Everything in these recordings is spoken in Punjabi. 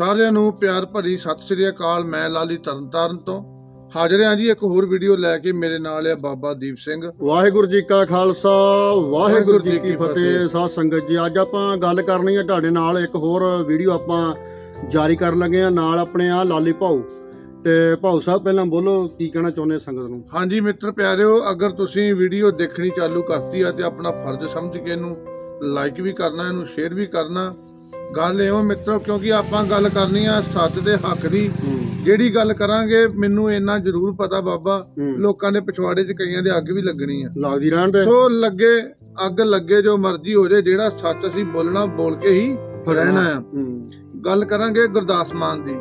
ਸਾਰਿਆਂ ਨੂੰ ਪਿਆਰ ਭਰੀ ਸਤਿ ਸ੍ਰੀ ਅਕਾਲ। ਮੈਂ ਲਾਲੀ ਤਰਨਤਾਰਨ ਤੋਂ ਹਾਜ਼ਰ ਹਾਂ ਜੀ ਇੱਕ ਹੋਰ ਵੀਡੀਓ ਲੈ ਕੇ। ਮੇਰੇ ਨਾਲ ਹੈ ਬਾਬਾ ਦੀਪ ਸਿੰਘ। ਵਾਹਿਗੁਰੂ ਜੀ ਕਾ ਖਾਲਸਾ ਵਾਹਿਗੁਰੂ ਜੀ ਕੀ ਫਤਿਹ। ਸਾਧ ਸੰਗਤ ਜੀ ਅੱਜ ਆਪਾਂ ਗੱਲ ਕਰਨੀ ਹੈ ਤੁਹਾਡੇ ਨਾਲ। ਇੱਕ ਹੋਰ ਵੀਡੀਓ ਆਪਾਂ ਜਾਰੀ ਕਰਨ ਲੱਗੇ ਆ ਨਾਲ ਆਪਣੇ ਆ ਲਾਲੀ ਭਾਊ। ਤੇ ਭਾਊ ਸਾਹਿਬ ਪਹਿਲਾਂ ਬੋਲੋ ਕੀ ਕਹਿਣਾ ਚਾਹੁੰਦੇ ਸੰਗਤ ਨੂੰ? ਹਾਂਜੀ ਮਿੱਤਰ ਪਿਆਰਿਓ ਅਗਰ ਤੁਸੀਂ ਵੀਡੀਓ ਦੇਖਣੀ ਚਾਲੂ ਕਰਤੀ ਹੈ ਤੇ ਆਪਣਾ ਫਰਜ਼ ਸਮਝ ਕੇ ਇਹਨੂੰ ਲਾਈਕ ਵੀ ਕਰਨਾ ਇਹਨੂੰ ਸ਼ੇਅਰ ਵੀ ਕਰਨਾ ਗੱਲ ਇਹੋ ਮਿੱਤਰੋ ਕਿਉਂਕਿ ਆਪਾਂ ਗੱਲ ਕਰਨੀ ਆ ਸੱਚ ਦੇ ਹੱਕ ਦੀ। ਜਿਹੜੀ ਗੱਲ ਕਰਾਂਗੇ ਮੈਨੂੰ ਇੰਨਾ ਜ਼ਰੂਰ ਪਤਾ ਬਾਬਾ। ਲੋਕਾਂ ਦੇ ਪਿਛਵਾੜੇ 'ਚ ਕਈਆਂ ਦੇ ਅੱਗ ਵੀ ਲੱਗਣੀ ਆ। ਲੱਗਦੀ ਰਹਿਣ ਦੇ। ਸੋ ਲੱਗੇ ਅੱਗ ਲੱਗੇ ਜੋ ਮਰਜ਼ੀ ਹੋ ਜੇ ਜਿਹੜਾ ਸੱਚ ਅਸੀਂ ਬੋਲਣਾ ਬੋਲ ਕੇ ਹੀ ਰਹਿਣਾ ਆ। ਗੱਲ ਕਰਾਂਗੇ ਗੁਰਦਾਸ ਮਾਨ ਦੀ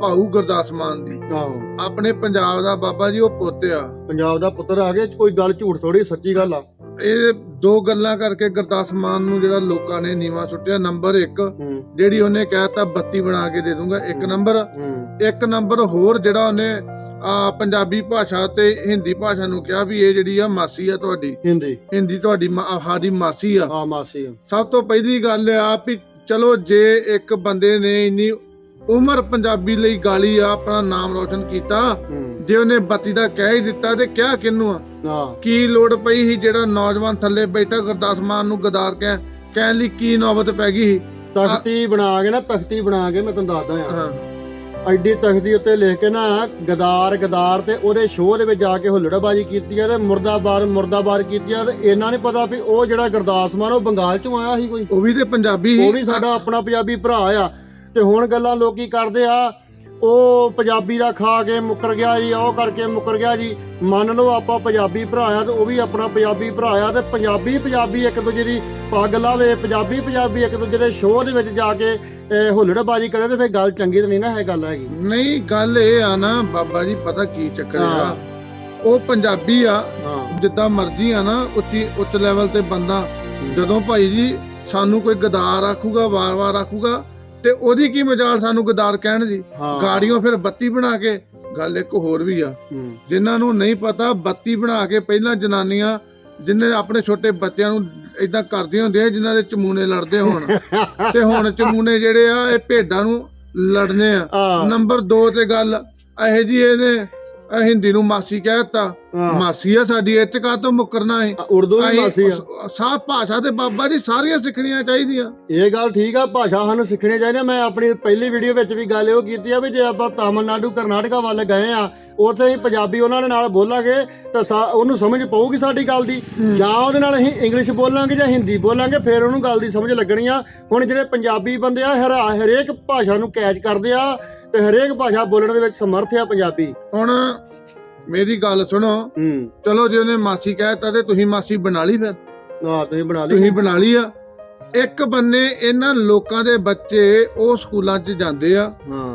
ਭਾਊ ਗੁਰਦਾਸ ਮਾਨ ਦੀ। ਆਪਣੇ ਪੰਜਾਬ ਦਾ ਬਾਬਾ ਜੀ ਉਹ ਪੋਤੇ ਆ। ਪੰਜਾਬ ਦਾ ਪੁੱਤਰ ਆ ਗਿਆ ਕੋਈ ਗੱਲ ਝੂਠ ਥੋੜੀ ਸੱਚੀ ਗੱਲ ਆ। ਇਹ ਦੋ ਗੱਲਾਂ ਕਰਕੇ ਗੁਰਦਾਸ ਮਾਨ ਨੂੰ ਜਿਹੜਾ ਲੋਕਾਂ ਨੇ ਨੀਵਾ ਸੁੱਟਿਆ। ਨੰਬਰ 1 ਹੂੰ। ਜਿਹੜੀ ਉਹਨੇ ਕਹਿਤਾ ਬੱਤੀ ਬਣਾ ਕੇ ਦੇ ਦੂੰਗਾ ਇੱਕ ਨੰਬਰ। ਹੂੰ। ਇੱਕ ਨੰਬਰ ਹੋਰ ਜਿਹੜਾ ਉਹਨੇ ਆ ਪੰਜਾਬੀ ਭਾਸ਼ਾ ਤੇ ਹਿੰਦੀ ਭਾਸ਼ਾ ਨੂੰ ਕਿਹਾ ਵੀ ਇਹ ਜਿਹੜੀ ਆ ਮਾਸੀ ਆ ਤੁਹਾਡੀ। ਹਿੰਦੀ। ਹਿੰਦੀ ਤੁਹਾਡੀ ਸਾਡੀ ਮਾਸੀ ਆ। ਆ ਮਾਸੀ ਸਭ ਤੋਂ ਪਹਿਲੀ ਗੱਲ ਆ ਵੀ ਚਲੋ ਜੇ ਇੱਕ ਬੰਦੇ ਨੇ ਇੰਨੀ ਉਮਰ ਪੰਜਾਬੀ ਲਈ ਗਾਲੀ ਆ ਆਪਣਾ ਨਾਮ ਰੋਸ਼ਨ ਕੀਤਾ। ਜੇ ਉਹਨੇ ਬੱਤੀ ਦਾ ਕਹਿ ਹੀ ਦਿੱਤਾ ਤੇ ਕਿਹਾ ਕਿਹਨੂੰ ਆ? ਕੀ ਲੋੜ ਪਈ ਸੀ ਜਿਹੜਾ ਨੌਜਵਾਨ ਥੱਲੇ ਬੈਠਾ ਗੁਰਦਾਸ ਮਾਨ ਨੂੰ ਗਦਾਰ ਕਹਿ ਕਹਿਣ ਲਈ ਕੀ ਨੌਬਤ ਪੈ ਗਈ ਸੀ? ਤਖਤੀ ਬਣਾ ਕੇ ਨਾ ਤਖਤੀ ਬਣਾ ਕੇ ਮੈਂ ਤੁਹਾਨੂੰ ਦੱਸਦਾ ਆ ਐਡੀ ਤਖਤੀ ਉੱਤੇ ਲਿਖ ਕੇ ਨਾ ਗਦਾਰ ਗਦਾਰ ਤੇ ਉਹਦੇ ਸ਼ੋਅ ਦੇ ਵਿੱਚ ਜਾ ਕੇ ਹੁੱਲੜਬਾਜੀ ਕੀਤੀ ਆ ਤੇ ਮੁਰਦਾਬਾਦ ਮੁਰਦਾਬਾਦ ਕੀਤੀ ਆ ਤੇ ਇਹਨਾਂ ਨੇ ਪਤਾ ਵੀ ਉਹ ਜਿਹੜਾ ਗੁਰਦਾਸ ਮਾਨ ਉਹ ਬੰਗਾਲ ਚੋਂ ਆਇਆ ਸੀ ਕੋਈ। ਉਹ ਵੀ ਤੇ ਪੰਜਾਬੀ ਸੀ। ਉਹ ਵੀ ਸਾਡਾ ਆਪਣਾ ਪੰਜਾਬੀ ਭਰਾ ਆ। ਤੇ ਹੁਣ ਗੱਲਾਂ ਲੋਕੀ ਕਰਦੇ ਆ ਉਹ ਪੰਜਾਬੀ ਦਾ ਖਾ ਕੇ ਮੁੱਕਰ ਗਿਆ ਜੀ ਉਹ ਕਰਕੇ ਮੁੱਕਰ ਗਿਆ ਜੀ। ਮੰਨ ਲਓ ਆਪਾਂ ਪੰਜਾਬੀ ਭਰਾ ਆ ਤੇ ਉਹ ਵੀ ਆਪਣਾ ਪੰਜਾਬੀ ਭਰਾ ਆ ਤੇ ਪੰਜਾਬੀ ਪੰਜਾਬੀ ਇੱਕ ਦੂਜੇ ਦੀ ਪੱਗ ਲਾਵੇ ਪੰਜਾਬੀ ਪੰਜਾਬੀ ਇੱਕ ਦੂਜੇ ਦੇ ਸ਼ੋਅ ਦੇ ਵਿੱਚ ਜਾ ਕੇ ਅਹ, ਹੁੱਲੜਬਾਜੀ ਕਰੇ ਤੇ ਫਿਰ ਗੱਲ ਚੰਗੀ ਤਾਂ ਨਹੀਂ ਨਾ ਇਹ ਗੱਲ ਹੈਗੀ। ਨਹੀਂ ਗੱਲ ਇਹ ਆ ਨਾ ਬਾਬਾ ਜੀ ਪਤਾ ਕੀ ਚੱਕਰ ਆ? ਹਾਂ। ਉਹ ਪੰਜਾਬੀ ਆ ਹਾਂ। ਜਿੱਦਾਂ ਮਰਜ਼ੀ ਆ ਨਾ ਉੱਚੀ ਉੱਚ ਲੈਵਲ ਤੇ ਬੰਦਾ ਜਦੋਂ ਭਾਈ ਜੀ ਸਾਨੂੰ ਕੋਈ ਗਦਾਰ ਆਖੂਗਾ ਵਾਰ-ਵਾਰ ਆਖੂਗਾ ਤੇ ਉਹਦੀ ਕੀ ਮਜਾਲ ਸਾਨੂੰ ਗਦਾਰ ਕਹਿਣ ਦੀ? ਹਾਂ। ਗਾੜੀਆਂ ਫਿਰ ਬੱਤੀ ਬਣਾ ਕੇ ਗੱਲ ਇੱਕ ਹੋਰ ਵੀ ਆ। ਹੂੰ, ਜਿਨ੍ਹਾਂ ਨੂੰ ਨਹੀਂ ਪਤਾ ਬੱਤੀ ਬਣਾ ਕੇ ਪਹਿਲਾਂ ਜਨਾਨੀਆਂ ਜਿਨ੍ਹਾਂ ਆਪਣੇ ਛੋਟੇ ਬੱਚਿਆਂ ਨੂੰ ਇਦਾਂ ਕਰਦੀਆਂ ਹੁੰਦੀਆਂ ਜਿਨ੍ਹਾਂ ਦੇ ਚਮੂਨੇ ਲੜਦੇ ਹੋਣ। ਤੇ ਹੁਣ ਚਮੂਨੇ ਜਿਹੜੇ ਆ ਇਹ ਭੇਡਾਂ ਨੂੰ ਲੜਨੇ ਆ। ਆ ਨੰਬਰ 2 ਤੇ ਗੱਲ ਇਹ ਜੀ ਇਹਨੇ ਇਹ ਹਿੰਦੀ ਨੂੰ ਮਾਸੀ ਕਹਿਤਾ। ਹਾਂ। ਮਾਸੀ ਆ ਸਾਡੀ ਇਹ ਤੋਂ ਮੁੱਕਰਨਾ ਹੈ ਉਰਦੂ ਵੀ ਮਾਸੀ ਆ। ਸਾਹ ਭਾਸ਼ਾ ਤੇ ਬਾਬਾ ਜੀ ਸਾਰੀਆਂ ਸਿੱਖਣੀਆਂ ਚਾਹੀਦੀਆਂ। ਇਹ ਗੱਲ ਠੀਕ ਆ ਭਾਸ਼ਾ ਸਾਨੂੰ ਸਿੱਖਣੀ ਚਾਹੀਦੀ ਆ। ਮੈਂ ਆਪਣੀ ਪਹਿਲੀ ਵੀਡੀਓ ਵਿੱਚ ਵੀ ਗੱਲ ਇਹੋ ਕੀਤੀ ਆ ਵੀ ਜੇ ਆਪਾਂ ਤਾਮਿਲਨਾਡੂ ਕਰਨਾਟਕਾ ਵੱਲ ਗਏ ਆ ਉੱਥੇ ਹੀ ਪੰਜਾਬੀ ਉਹਨਾਂ ਦੇ ਨਾਲ ਬੋਲਾਂਗੇ ਤਾਂ ਸਾ- ਉਹਨੂੰ ਸਮਝ ਪਊਗੀ ਸਾਡੀ ਗੱਲ ਦੀ। ਜਾਂ ਉਹਦੇ ਨਾਲ ਅਸੀਂ ਇੰਗਲਿਸ਼ ਬੋਲਾਂਗੇ ਜਾਂ ਹਿੰਦੀ ਬੋਲਾਂਗੇ ਫਿਰ ਉਹਨੂੰ ਗੱਲ ਦੀ ਸਮਝ ਲੱਗਣੀ ਆ। ਹੁਣ ਜਿਹੜੇ ਪੰਜਾਬੀ ਬੰਦੇ ਆ ਹਰ ਹਰੇਕ ਭਾਸ਼ਾ ਨੂੰ ਕੈਚ ਕਰਦੇ ਆ ਤੇ ਹਰੇਕ ਭਾਸ਼ਾ ਬੋਲਣ ਦੇ ਵਿੱਚ ਸਮਰਥ ਆ ਪੰਜਾਬੀ। ਹੁਣ ਮੇਰੀ ਗੱਲ ਸੁਣੋ। ਹੂੰ। ਚਲੋ ਜੇ ਉਹਨੇ ਮਾਸੀ ਕਹਿਤਾ ਤੇ ਤੁਸੀਂ ਮਾਸੀ ਬਣਾ ਲਈ ਫਿਰ। ਆ ਤੁਸੀਂ ਬਣਾ ਲਈ। ਤੁਸੀਂ ਬਣਾ ਲਈ ਆ। ਇੱਕ ਬੰਨੇ ਇਹਨਾਂ ਲੋਕਾਂ ਦੇ ਬੱਚੇ ਉਹ ਸਕੂਲਾਂ 'ਚ ਜਾਂਦੇ ਆ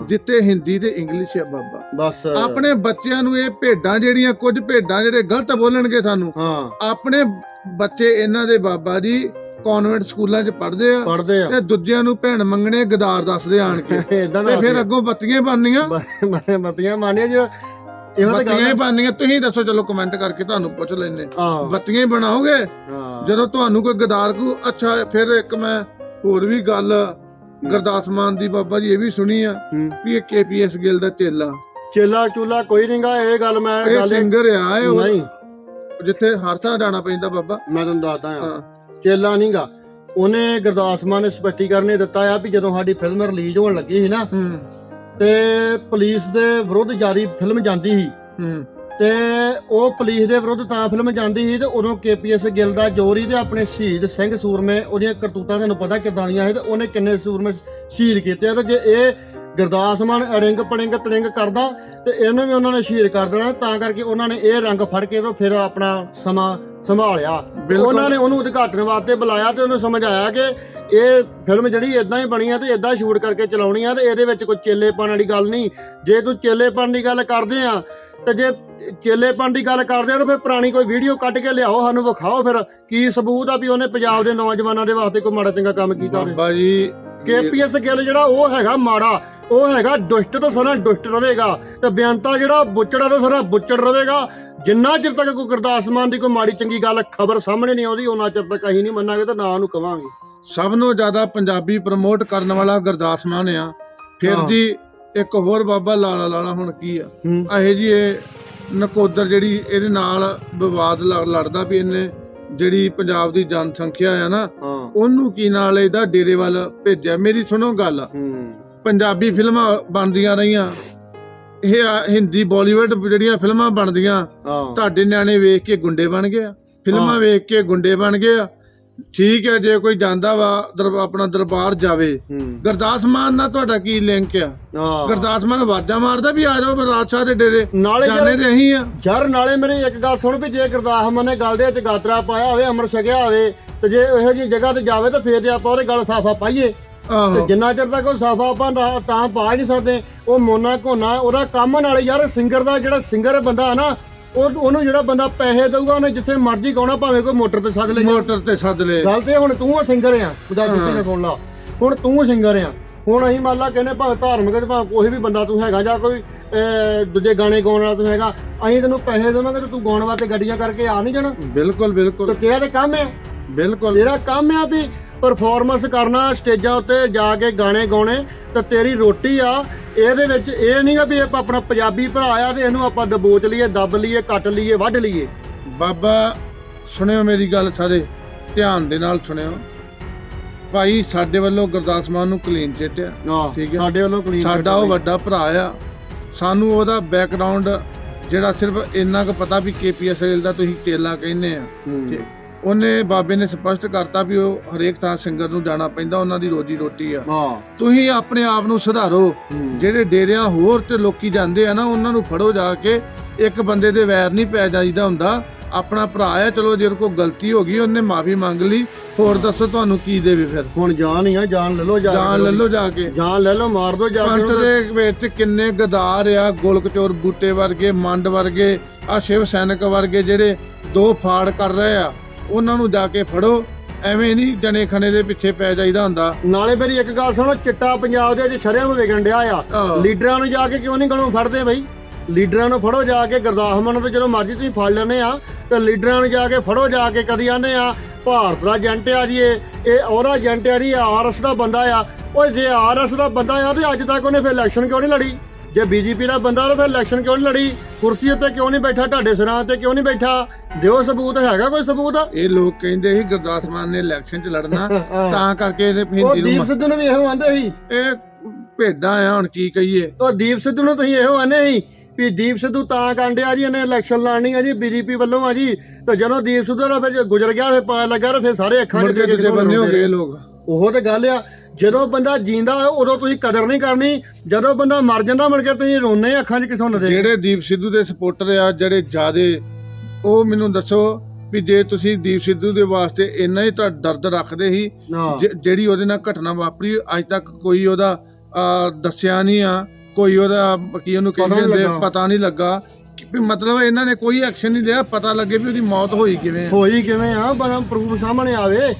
ਜਿੱਥੇ ਹਿੰਦੀ ਤੇ ਇੰਗਲਿਸ਼ ਆ ਬਾਬਾ। ਬਸ। ਆਪਣੇ ਬੱਚਿਆਂ ਨੂੰ ਇਹ ਭੇਡਾਂ ਜਿਹੜੀਆਂ ਕੁਝ ਭੇਡਾਂ ਜਿਹੜੇ ਗਲਤ ਬੋਲਣਗੇ ਸਾਨੂੰ ਹਾਂ। ਆਪਣੇ ਬੱਚੇ ਇਹਨਾਂ ਦੇ ਬਾਬਾ ਜੀ ਕਨਵੈਂਟ ਸਕੂਲਾਂ 'ਚ ਪੜ੍ਹਦੇ ਆ ਪੜਦੇ ਆ। ਤੇ ਦੂਜਿਆਂ ਨੂੰ ਭੈਣ ਮੰਗਣੇ ਗਦਾਰ ਦੱਸਦੇ ਆਣ ਕੇ। ਇਦਾਂ ਤੇ ਫਿਰ ਅੱਗੋਂ ਬੱਤੀਆਂ ਬਣਨੀਆਂ। ਮੈਂ ਮਤੀਆਂ ਮਾਨੀਆਂ ਜੀ। ਇਹੋ ਤਾਂ ਬੱਤੀਆਂ ਹੀ ਗੱਲ ਬਣਨੀਆਂ। ਤੁਸੀਂ ਦੱਸੋ ਚਲੋ ਕਮੈਂਟ ਕਰਕੇ ਤੁਹਾਨੂੰ ਪੁੱਛ ਲੈਨੇ ਬੱਤੀਆਂ ਹੀ ਬਣਾਓਗੇ? ਹਾਂ। ਜਦੋਂ ਤੁਹਾਨੂੰ ਕੋਈ ਗਦਾਰ ਕੋ ਅੱਛਾ ਫਿਰ ਇੱਕ ਮੈਂ ਹੋਰ ਵੀ ਗੱਲ ਗੁਰਦਾਸ ਮਾਨ ਦੀ ਬਾਬਾ ਜੀ ਇਹ ਵੀ ਸੁਣੀ ਆ ਹੂੰ। ਵੀ ਇਹ ਕੇਪੀਐਸ ਗਿੱਲ ਦਾ ਚੇਲਾ। ਚੇਲਾ ਚੂਲਾ ਕੋਈ ਨਹੀਂਗਾ ਇਹ ਗੱਲ ਮੈਂ ਇਹ ਗੱਲ ਸਿੰਗਰ ਆ ਇਹ ਉਹ- ਨਹੀਂ। ਜਿੱਥੇ ਹਰ ਥਾਂ ਜਾਣਾ ਪੈਂਦਾ ਬਾਬਾ। ਮੈਂ ਤੁਹਾਨੂੰ ਦੱਸਦਾ ਆ। ਹਾਂ। ਚੇਲਾ ਨਹੀਂਗਾ ਉਹਨੇ ਗੁਰਦਾਸ ਮਾਨ ਨੇ ਸਪਸ਼ਟੀਕਰਨ ਦਿੱਤਾ ਆ ਵੀ ਜਦੋਂ ਸਾਡੀ ਫਿਲਮ ਰਿਲੀਜ਼ ਹੋਣ ਲੱਗੀ ਸੀ ਨਾ ਤੇ ਪੁਲਿਸ ਦੇ ਵਿਰੁੱਧ ਜਾਰੀ ਫਿਲਮ ਜਾਂਦੀ ਸੀ। ਤੇ ਉਹ ਪੁਲਿਸ ਦੇ ਵਿਰੁੱਧ ਤਾਂ ਫਿਲਮ ਜਾਂਦੀ ਸੀ ਤੇ ਉਦੋਂ ਕੇਪੀਐਸ ਗਿੱਲ ਦਾ ਜੋਰੀ ਤੇ ਆਪਣੇ ਸ਼ਹੀਦ ਸਿੰਘ ਸੂਰਮੇ ਉਹਦੀਆਂ ਕਰਤੂਤਾਂ ਤੁਹਾਨੂੰ ਪਤਾ ਕਿਦਾਂ ਦੀਆਂ ਸੀ ਤੇ ਉਹਨੇ ਕਿੰਨੇ ਸੂਰਮੇ ਸ਼ਹੀਦ ਕੀਤੇ ਆ ਤੇ ਜੇ ਇਹ ਗੁਰਦਾਸ ਮਾਨ ਅੜਿੰਗ ਪੜਿੰਗ ਤੜਿੰਗ ਕਰਦਾ ਤੇ ਇਹਨੂੰ ਵੀ ਉਹਨਾਂ ਨੇ ਸ਼ਹੀਦ ਕਰ ਦੇਣਾ ਤਾਂ ਕਰਕੇ ਉਹਨਾਂ ਨੇ ਇਹ ਰੰਗ ਫੜ ਕੇ ਤੇ ਫਿਰ ਆਪਣਾ ਸਮਾਂ ਸੰਭਾਲਿਆ। ਉਹਨਾਂ ਨੇ ਉਹਨੂੰ ਉਦਘਾਟਨ ਵਾਸਤੇ ਬੁਲਾਇਆ ਤੇ ਉਹਨੂੰ ਸਮਝ ਆਇਆ ਕਿ ਇਹ ਫਿਲਮ ਜਿਹੜੀ ਇਦਾਂ ਹੀ ਬਣੀ ਆ ਤੇ ਇਦਾਂ ਸ਼ੂਟ ਕਰਕੇ ਚਲਾਉਣੀ ਆ ਤੇ ਇਹਦੇ ਵਿੱਚ ਕੋਈ ਚੇਲੇਪਣ ਵਾਲੀ ਗੱਲ ਨਹੀਂ। ਜੇ ਤੂੰ ਚੇਲੇਪਣ ਦੀ ਗੱਲ ਕਰਦੇ ਆ ਤੇ ਜੇ ਚੇਲੇਪਣ ਦੀ ਗੱਲ ਕਰਦੇ ਆ ਤਾਂ ਫਿਰ ਪੁਰਾਣੀ ਕੋਈ ਵੀਡੀਓ ਕੱਢ ਕੇ ਲਿਆਓ ਸਾਨੂੰ ਵਿਖਾਓ ਫਿਰ ਕੀ ਸਬੂਤ ਆ ਵੀ ਉਹਨੇ ਪੰਜਾਬ ਦੇ ਨੌਜਵਾਨਾਂ ਦੇ ਵਾਸਤੇ ਕੋਈ ਮਾੜਾ ਚੰਗਾ ਕੰਮ ਕੀਤਾ ਬਾਬਾ ਜੀ ਕੇਪੀਐਸ ਗਿੱਲ ਜਿਹੜਾ ਉਹ ਹੈਗਾ ਮਾੜਾ। ਉਹ ਹੈਗਾ ਦੁਸ਼ਟ ਤੋਂ ਸਦਾ ਦੁਸ਼ਟ ਰਹੇਗਾ। ਤੇ ਬੇਅੰਤਾ ਜਿਹੜਾ ਬੁੱਚੜਾ ਤੋਂ ਸਦਾ ਬੁੱਚੜ ਰਹੇਗਾ। ਜਿੰਨਾ ਚਿਰ ਤੱਕ ਕੋਈ ਗੁਰਦਾਸ ਮਾਨ ਦੀ ਕੋਈ ਮਾੜੀ ਚੰਗੀ ਗੱਲ ਖਬਰ ਸਾਹਮਣੇ ਨਹੀਂ ਆਉਂਦੀ ਉਹਨਾਂ ਚਿਰ ਤੱਕ ਅਸੀਂ ਨਹੀਂ ਮੰਨਾਂਗੇ ਤੇ ਨਾ ਉਹਨੂੰ ਕਵਾਂਗੇ। ਸਭ ਨੂੰ ਜ਼ਿਆਦਾ ਪੰਜਾਬੀ ਪ੍ਰਮੋਟ ਕਰਨ ਵਾਲਾ ਗੁਰਦਾਸ ਮਾਨ ਆ। ਫਿਰ। ਜੀ ਇੱਕ ਹੋਰ ਬਾਬਾ ਲਾਲਾ ਲਾਲਾ ਹੁਣ ਕੀ ਆ? ਇਹ ਜੀ ਇਹ ਨਕੋਦਰ ਜਿਹੜੀ ਇਹਦੇ ਨਾਲ ਵਿਵਾਦ ਲੜ- ਲੜਦਾ ਵੀ ਇਹਨੇ ਜਿਹੜੀ ਪੰਜਾਬ ਦੀ ਜਨਸੰਖਿਆ ਆ ਨਾ ਉਹਨੂੰ ਕੀ ਨਾਲ ਇਹਦਾ ਡੇਰੇ ਵੱਲ ਭੇਜਿਆ? ਮੇਰੀ ਸੁਣੋ ਗੱਲ। ਪੰਜਾਬੀ ਫਿਲਮਾਂ ਬਣਦੀਆਂ ਰਹੀਆਂ। ਇਹ ਹਿੰਦੀ ਬਾਲੀਵੁੱਡ ਜਿਹੜੀਆਂ ਫਿਲਮਾਂ ਬਣਦੀਆਂ ਤੁਹਾਡੇ ਨਿਆਣੇ ਵੇਖ ਕੇ ਗੁੰਡੇ ਬਣ ਗਏ ਫਿਲਮਾਂ। ਵੇਖ ਕੇ ਗੁੰਡੇ ਬਣ ਗਏ ਆ। ਠੀਕ ਹੈ ਜੇ ਕੋਈ ਜਾਂਦਾ ਵਾ ਆਪਣਾ ਦਰਬਾਰ ਜਾਵੇ। ਗੁਰਦਾਸ ਮਾਨ ਨਾਲ ਤੁਹਾਡਾ ਕੀ ਲਿੰਕ ਆ? ਗੁਰਦਾਸ ਮਾਨ ਆਵਾਜ਼ਾਂ ਮਾਰਦਾ ਵੀ ਆ ਜਾਓ ਬਰਾਤ ਸ਼ਾਹ ਦੇ ਡੇਰੇ ਨਾਲੇ ਜਾਣੇ ਤੇ ਅਸੀਂ ਆ। ਯਾਰ ਨਾਲੇ ਮੇਰੀ ਇੱਕ ਗੱਲ ਸੁਣ ਵੀ ਜੇ ਗੁਰਦਾਸ ਮਾਨ ਨੇ ਗੱਲ ਦੇ ਵਿੱਚ ਗਾਤਰਾ ਪਾਇਆ ਹੋਵੇ ਅਮਰ ਛਕਿਆ ਹੋਵੇ ਤੇ ਜੇ ਇਹੋ ਜਿਹੀ ਜਗ੍ਹਾ ਤੇ ਜਾਵੇ ਤਾਂ ਫੇਰ ਤੇ ਆਪਾਂ ਉਹਦੇ ਗੱਲ ਸਾਫਾ ਪਾਈਏ। ਤੇ ਜਿੰਨਾ ਚਿਰ ਤੱਕ ਉਹ ਸਾਫਾ ਆਪਾਂ ਨਾ- ਤਾਂ ਪਾ ਹੀ ਨਹੀਂ ਸਕਦੇ ਉਹ ਮੋਨਾ ਘੋਨਾ ਉਹਦਾ ਕੰਮ ਨਾਲੇ ਯਾਰ ਸਿੰਗਰ ਦਾ ਜਿਹੜਾ ਸਿੰਗਰ ਬੰਦਾ ਹੈ ਨਾ ਉਹ ਉਹਨੂੰ ਜਿਹੜਾ ਬੰਦਾ ਪੈਸੇ ਦੇਊਗਾ ਉਹਨੇ ਜਿੱਥੇ ਮਰਜ਼ੀ ਗਾਉਣਾ ਭਾਵੇਂ ਕੋਈ ਮੋਟਰ ਤੇ ਸੱਦ ਲੈ ਮੋਟਰ ਤੇ ਸੱਦ ਲੈ ਗੱਲ ਤੇ ਹੁਣ ਤੂੰ ਆ ਸਿੰਗਰ ਆ ਖੁਦਾ ਕਿਸੇ ਨੇ ਸੁਣ ਲਾ। ਹੁਣ ਤੂੰ ਸਿੰਗਰ ਆ। ਹੁਣ ਅਸੀਂ ਮੰਨ ਲਾ ਕਹਿੰਦੇ ਭਾਵੇਂ ਧਾਰਮਿਕ ਤੇ ਭਾਵੇਂ ਕੋਈ ਵੀ ਬੰਦਾ ਤੂੰ ਹੈਗਾ ਜਾਂ ਕੋਈ ਅਹ, ਦੂਜੇ ਗਾਣੇ ਗਾਉਣ ਵਾਲਾ ਤੂੰ ਹੈਗਾ ਅਸੀਂ ਤੈਨੂੰ ਪੈਸੇ ਦੇਵਾਂਗੇ ਤੇ ਤੂੰ ਗਾਉਣ ਵਾਸਤੇ ਗੱਡੀਆਂ ਕਰਕੇ ਆ ਨਹੀਂ ਜਾਣਾ। ਬਿਲਕੁਲ ਤੇ ਬਿਲਕੁਲ ਤੇਰਾ ਤੇ ਕੰਮ ਹੈ ਬਿਲਕੁਲ। ਤੇਰਾ ਕੰਮ ਆ ਵੀ ਪਰਫਾਰਮੈਂਸ ਕਰਨਾ ਸਟੇਜਾਂ ਉੱਤੇ ਜਾ ਕੇ ਗਾਣੇ ਗਾਉਣੇ ਤੇ ਤੇਰੀ ਰੋਟੀ ਆ। ਇਹਦੇ ਵਿੱਚ ਇਹ ਨਹੀਂਗਾ ਵੀ ਆਪਾਂ ਆਪਣਾ ਪੰਜਾਬੀ ਭਰਾ ਆ ਤੇ ਇਹਨੂੰ ਆਪਾਂ ਦਬੋਚ ਲਈਏ ਦੱਬ ਲਈਏ ਕੱਟ ਲਈਏ ਵੱਢ ਲਈਏ। ਬਾਬਾ ਸੁਣਿਓ ਮੇਰੀ ਗੱਲ ਸਾਰੇ ਧਿਆਨ ਦੇ ਨਾਲ ਸੁਣਿਓ। ਭਾਈ ਸਾਡੇ ਵੱਲੋਂ ਗੁਰਦਾਸ ਮਾਨ ਨੂੰ ਕਲੀਨ ਚਿੱਟ ਆ ਠੀਕ ਹੈ। ਸਾਡੇ ਵੱਲੋਂ ਕਲੀਨ ਸਾਡਾ ਉਹ ਵੱਡਾ ਭਰਾ ਆ। ਸਾਨੂੰ ਉਹਦਾ ਬੈਕਗ੍ਰਾਉਂਡ ਜਿਹੜਾ ਸਿਰਫ ਇੰਨਾ ਕੁ ਪਤਾ ਵੀ ਕੇਪੀਐਸਐਲ ਦਾ ਤੁਸੀਂ ਚੇਲਾ ਕਹਿੰਦੇ ਆ। ਉਹਨੇ ਬਾਬੇ ਨੇ ਸਪਸ਼ਟ ਕਰਤਾ ਵੀ ਉਹ ਹਰੇਕ ਥਾਂ ਸਿੰਗਰ ਨੂੰ ਜਾਣਾ ਪੈਂਦਾ ਉਹਨਾਂ ਦੀ ਰੋਜੀ ਰੋਟੀ ਆ। ਹਾਂ। ਤੁਸੀਂ ਆਪਣੇ ਆਪ ਨੂੰ ਸੁਧਾਰੋ। ਜਿਹੜੇ ਡੇਰਿਆਂ ਹੋਰ ਤੇ ਲੋਕੀ ਜਾਂਦੇ ਆ ਨਾ ਉਹਨਾਂ ਨੂੰ ਫੜੋ ਜਾ ਕੇ ਇੱਕ ਬੰਦੇ ਦੇ ਵੈਰ ਨਹੀਂ ਪੈ ਜਾਈਦਾ ਹੁੰਦਾ। ਆਪਣਾ ਭਰਾ ਆ ਚਲੋ ਜੇ ਕੋਈ ਗਲਤੀ ਹੋ ਗਈ ਉਹਨੇ ਮਾਫੀ ਮੰਗ ਲਈ। ਹੋਰ ਦੱਸੋ ਤੁਹਾਨੂੰ ਕੀ ਦੇਵੇ ਫਿਰ? ਹੁਣ ਜਾਨ ਹੀ ਆ ਜਾਨ ਲੈ ਲਓ ਜਾ ਕੇ। ਜਾਨ ਲੈ ਲਓ ਜਾ ਕੇ। ਜਾਨ ਲੈ ਲਓ ਮਾਰ ਦੋ ਜਾ ਕੇ ਪੰਥ। ਦੇ ਵਿੱਚ ਕਿੰਨੇ ਗਦਾਰ ਆ ਗੋਲਕਚੋਰ ਬੂਟੇ ਵਰਗੇ ਮੰਡ ਵਰਗੇ ਆ ਸ਼ਿਵ ਸੈਨਿਕ ਵਰਗੇ ਜਿਹੜੇ ਦੋ ਫਾੜ ਕਰ ਰਹੇ ਆ। ਉਹਨਾਂ ਨੂੰ ਜਾ ਕੇ ਫੜੋ। ਐਵੇਂ ਨਹੀਂ ਜਣੇ ਖਣੇ ਦੇ ਪਿੱਛੇ ਪੈ ਜਾਈਦਾ ਹੁੰਦਾ। ਨਾਲੇ ਮੇਰੀ ਇੱਕ ਗੱਲ ਸੁਣੋ ਚਿੱਟਾ ਪੰਜਾਬ ਦੇ ਵਿੱਚ ਸ਼ਰਿਆਂ ਨੂੰ ਵਿਗਣ ਡਿਆ ਆ। ਲੀਡਰਾਂ ਨੂੰ ਜਾ ਕੇ ਕਿਉਂ ਨਹੀਂ ਗਲੋਂ ਫੜਦੇ ਬਈ? ਲੀਡਰਾਂ ਨੂੰ ਫੜੋ ਜਾ ਕੇ ਗੁਰਦਾਸ ਮਾਨ ਨੂੰ ਤਾਂ ਜਦੋਂ ਮਰਜ਼ੀ ਤੁਸੀਂ ਫੜ ਲੈਣੇ ਆ ਤੇ ਲੀਡਰਾਂ ਨੂੰ ਜਾ ਕੇ ਫੜੋ ਜਾ ਕੇ ਕਦੀ ਆਨੇ ਆ ਭਾਰਤ ਦਾ ਏਜੰਟ ਆ ਜੀ ਇਹ ਇਹ ਔਰਾ ਏਜੰਟ ਆ ਜੀ ਆਰਐਸ ਦਾ ਬੰਦਾ ਆ। ਓਏ ਜੇ ਆਰਐਸ ਦਾ ਬੰਦਾ ਆ ਤੇ ਅੱਜ ਤੱਕ ਉਹਨੇ ਫਿਰ ਇਲੈਕਸ਼ਨ ਕਿਉਂ ਨਹੀਂ ਲੜੀ? ਜੇ ਬੀਜੇਪੀ ਦਾ ਬੰਦਾ ਤਾਂ ਫਿਰ ਇਲੈਕਸ਼ਨ ਕਿਉਂ ਨਹੀਂ ਲੜੀ? ਕੁਰਸੀ ਉੱਤੇ ਕਿਉਂ ਨਹੀਂ ਬੈਠਾ? ਤੁਹਾਡੇ ਸਿਰਾਂ ਤੇ ਕਿਉਂ ਨਹੀਂ ਬੈਠਾ? ਦਿਓ ਸਬੂਤ ਹੈਗਾ ਕੋਈ ਸਬੂਤ? ਇਹ ਲੋਕ ਕਹਿੰਦੇ ਸੀ ਗੁਰਦਾਸ ਮਾਨ ਨੇ ਇਲੈਕਸ਼ਨ 'ਚ ਲੜਨਾ। ਤਾਂ ਕਰਕੇ ਇਹਨੇ ਉਹ ਹਿੰਦੀ ਦੀਪ ਨੂੰ ਸਿੱਧੂ ਨੇ ਵੀ ਇਹੋ ਆਂਦੇ ਸੀ। ਇਹ ਭੇਡਾਂ ਆ ਹੁਣ ਕੀ ਕਹੀਏ। ਉਹ ਦੀਪ ਸਿੱਧੂ ਨੂੰ ਤੁਸੀਂ ਇਹੋ ਆਨੇ ਸੀ ਵੀ ਦੀਪ ਸਿੱਧੂ ਤਾਂ ਕਾਂਡਿਆ ਜੀ ਇਹਨੇ ਇਲੈਕਸ਼ਨ ਲੜਨੀ ਆ ਜੀ ਬੀਜੇਪੀ ਵੱਲੋਂ ਆ ਜੀ। ਤੇ ਜਦੋਂ ਦੀਪ ਸਿੱਧੂ ਦਾ ਫਿਰ ਗੁਜ਼ਰ ਗਿਆ ਫਿਰ ਪਤਾ ਲੱਗਾ ਤੇ ਫਿਰ ਸਾਰੇ ਅੱਖਾਂ ਮੁੜ 'ਚ ਕੇ ਕਿਤੇ ਦੂਜੇ ਬੰਨੇ ਹੋ ਗਏ ਲੋਕ। ਉਹ ਤੇ ਗੱਲ ਆ ਜਦੋਂ ਬੰਦਾ ਜਿੰਦਾ ਉਦੋਂ ਤੁਸੀਂ ਕਦਰ ਨਹੀਂ ਕਰਨੀ ਜਦੋਂ ਬੰਦਾ ਮਰ ਜਾਂਦਾ ਮੁੜ ਕੇ ਤੁਸੀਂ ਰੋਨੇ ਅੱਖਾਂ 'ਚ ਕਿਸੋਂ ਨਦੇ ਜਿਹੜੇ ਦੀਪ ਸਿੱਧੂ ਦੇ ਸਪੋਰਟਰ ਆ ਜਿਹੜੇ ਜਿਆਦੇ ਉਹ ਮੈਨੂੰ ਦੱਸੋ ਵੀ ਜੇ ਤੁਸੀਂ ਦੀਪ ਸਿੱਧੂ ਦੇ ਵਾਸਤੇ ਇੰਨਾ ਹੀ ਤਾਂ ਦਰਦ ਰੱਖਦੇ ਸੀ ਜਿਹੜੀ ਉਹਦੇ ਨਾਲ ਘਟਨਾ ਵਾਪਰੀ ਅੱਜ ਤੱਕ ਕੋਈ ਉਹਦਾ ਦੱਸਿਆ ਨਹੀਂ ਆ ਕੋਈ ਉਹਦਾ ਕੀ ਉਹਨੂੰ ਕਹਿੰਦੇ। ਪਤਾ ਨਹੀਂ ਲੱਗਾ। ਵੀ ਮਤਲਬ ਇਹਨਾਂ ਨੇ ਕੋਈ ਐਕਸ਼ਨ ਨਹੀਂ ਲਿਆ ਪਤਾ ਲੱਗੇ ਵੀ ਉਹਦੀ ਮੌਤ ਹੋਈ ਕਿਵੇਂ ਹੋਈ ਕਿਵੇਂ ਆ ਬੜਾ ਪ੍ਰੂਫ ਸਾਹਮਣੇ ਆਵੇ।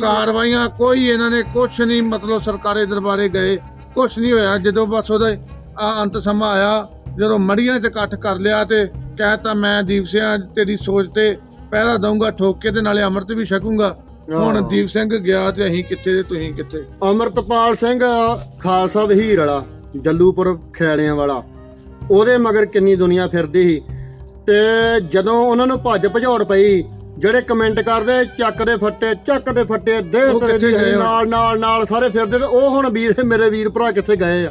ਕਾਰਵਾਈਆਂ ਕੋਈ ਇਹਨਾਂ ਨੇ ਕੁਛ ਨਹੀਂ ਮਤਲਬ ਸਰਕਾਰੀ ਦਰਬਾਰੇ ਗਏ ਕੁਛ ਨਹੀਂ ਹੋਇਆ। ਜਦੋਂ ਬਸ ਉਹਦਾ ਆ ਅੰਤ ਸਮਾਂ ਆਇਆ ਜਦੋਂ ਮੜੀਆਂ 'ਚ ਇਕੱਠ ਕਰ ਲਿਆ ਤੇ ਕਹਿਤਾ ਮੈਂ ਦੀਪ ਸਿੰਘ ਤੇਰੀ ਸੋਚ ਤੇ ਪਹਿਰਾ ਦਊਂਗਾ ਠੋਕ ਕੇ ਤੇ ਨਾਲੇ ਅੰਮ੍ਰਿਤ ਵੀ ਛਕੂੰਗਾ। ਹੁਣ। ਦੀਪ ਸਿੰਘ ਗਿਆ ਤੇ ਅਸੀਂ ਕਿੱਥੇ ਤੇ ਤੁਸੀਂ ਕਿੱਥੇ? ਅਮਰਤਪਾਲ ਸਿੰਘ ਖਾਲਸਾ ਵਹੀਰ ਵਾਲਾ ਜੱਲੂਪੁਰ ਖੈੜਿਆਂ ਵਾਲਾ। ਉਹਦੇ ਮਗਰ ਕਿੰਨੀ ਦੁਨੀਆ ਫਿਰਦੀ ਸੀ। ਤੇ ਜਦੋਂ ਉਹਨਾਂ ਨੂੰ ਭੱਜ ਭਜੌੜ ਪਈ ਜਿਹੜੇ ਕਮੈਂਟ ਕਰਦੇ ਚੱਕ ਦੇ ਫੱਟੇ ਚੱਕ ਦੇ ਫੱਟੇ ਦੇ ਉਹ ਤੇਰੇ ਕਿੱਥੇ ਗਏ? ਨਾਲ ਨਾਲ ਨਾਲ ਸਾਰੇ ਫਿਰਦੇ ਤੇ ਉਹ ਹੁਣ ਵੀਰ ਮੇਰੇ ਵੀਰ ਭਰਾ ਕਿੱਥੇ ਗਏ ਆ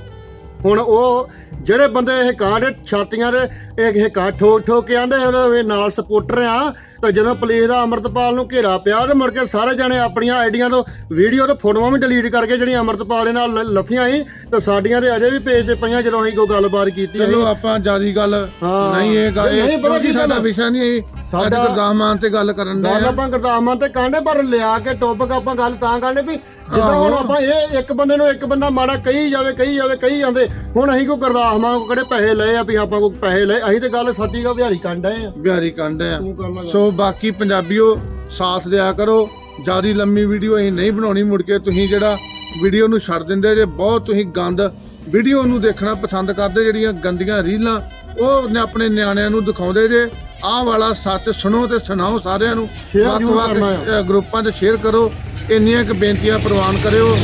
ਹੁਣ ਉਹ ਜਿਹੜੇ ਬੰਦੇ ਇਹ ਕਾਂਡ ਛਾਤੀਆਂ ਦੇ ਇਹ ਇਹ ਕਾ ਠੋਕ ਠੋਕ ਕੇ ਆਂਦੇ ਉਹਦੇ ਨਾਲ ਸਪੋਰਟਰ ਆ ਤੇ ਜਦੋਂ ਪੁਲਿਸ ਦਾ ਅਮਰਤਪਾਲ ਨੂੰ ਘੇਰਾ ਪਿਆ ਤੇ ਮੁੜ ਕੇ ਸਾਰੇ ਜਣੇ ਆਪਣੀਆਂ ਆਈਡੀਆਂ ਤੋਂ ਵੀਡੀਓ ਤੇ ਫੋਟੋਆਂ ਵੀ ਡਿਲੀਟ ਕਰਕੇ ਜਿਹੜੀਆਂ ਅਮਰਤਪਾਲ ਦੇ ਨਾਲ ਲੱਥੀਆਂ ਸੀ ਤੇ ਸਾਡੀਆਂ ਤੇ ਅਜੇ ਵੀ ਪੇਜ ਤੇ ਪਈਆਂ ਜਦੋਂ ਅਸੀਂ ਕੋਈ ਗੱਲਬਾਤ ਕੀਤੀ ਚਲੋ। ਆਪਾਂ ਜਿਆਦੀ ਗੱਲ। ਨਹੀਂ ਇਹ ਗੱਲ ਨਹੀਂ, ਪਤਾ ਕੀ ਸਾਡਾ? ਵਿਸ਼ਾ ਨਹੀਂ ਸਾਡਾ ਗੁਰਦਾਸ ਮਾਨ ਤੇ ਗੱਲ ਕਰਨ ਦੇ ਗੱਲ ਆਪਾਂ ਗੁਰਦਾਸਮਾਨ ਤੇ ਕਾਂਡੇ ਪਰ ਲਿਆ ਕੇ ਟੌਪਿਕ ਆਪਾਂ ਗੱਲ ਤਾਂ ਕਾਂਡੇ ਵੀ ਜਿੱਦਾਂ ਹੁਣ। ਆਪਾਂ ਇਹ ਇੱਕ ਬੰਦੇ ਨੂੰ ਇੱਕ ਬੰਦਾ ਮਾੜਾ ਕਹੀ ਜਾਵੇ ਕਹੀ ਜਾਵੇ ਕਹੀ ਜਾਂਦੇ ਹੁਣ ਅਸੀਂ ਕੋਈ ਗੁਰਦਾਸਮਾਨ ਕੋ ਕਿਹੜੇ ਪੈਸੇ ਲਏ ਆ ਵੀ ਆਪਾਂ ਕੋ ਪੈਸੇ ਲਏ ਅਸੀਂ ਤੇ ਗੱਲ ਸੱਚੀ ਕਾ ਵਿਹਾਰੀ ਕਾਂਡੇ ਆ। ਬਿਹਾਰੀ ਕੰਡ ਆ। ਤੂੰ ਕਰ ਲਾ ਸੋ ਬਾਕੀ ਪੰਜਾਬੀਓ ਸਾਥ ਦਿਆ ਕਰੋ। ਜਿਆਦੀ ਲੰਮੀ ਵੀਡੀਓ ਅਸੀਂ ਨਹੀਂ ਬਣਾਉਣੀ ਮੁੜ ਕੇ ਤੁਸੀਂ ਜਿਹੜਾ ਵੀਡੀਓ ਨੂੰ ਛੱਡ ਦਿੰਦੇ ਜੇ ਬਹੁਤ ਤੁਸੀਂ ਗੰਦ ਵੀਡੀਓ ਨੂੰ ਦੇਖਣਾ ਪਸੰਦ ਕਰਦੇ ਜਿਹੜੀਆਂ ਗੰਦੀਆਂ ਰੀਲਾਂ ਉਹ ਨੇ ਆਪਣੇ ਨਿਆਣਿਆਂ ਨੂੰ ਦਿਖਾਉਂਦੇ ਜੇ। ਆਹ ਵਾਲਾ ਸੱਚ ਸੁਣੋ ਤੇ ਸੁਣਾਓ ਸਾਰਿਆਂ ਨੂੰ। ਵੱਖ-ਵੱਖ, ਗਰੁੱਪਾਂ 'ਚ ਸ਼ੇਅਰ ਕਰੋ। ਇੰਨੀਆਂ ਕੁ ਬੇਨਤੀਆਂ ਪ੍ਰਵਾਨ ਕਰਿਓ।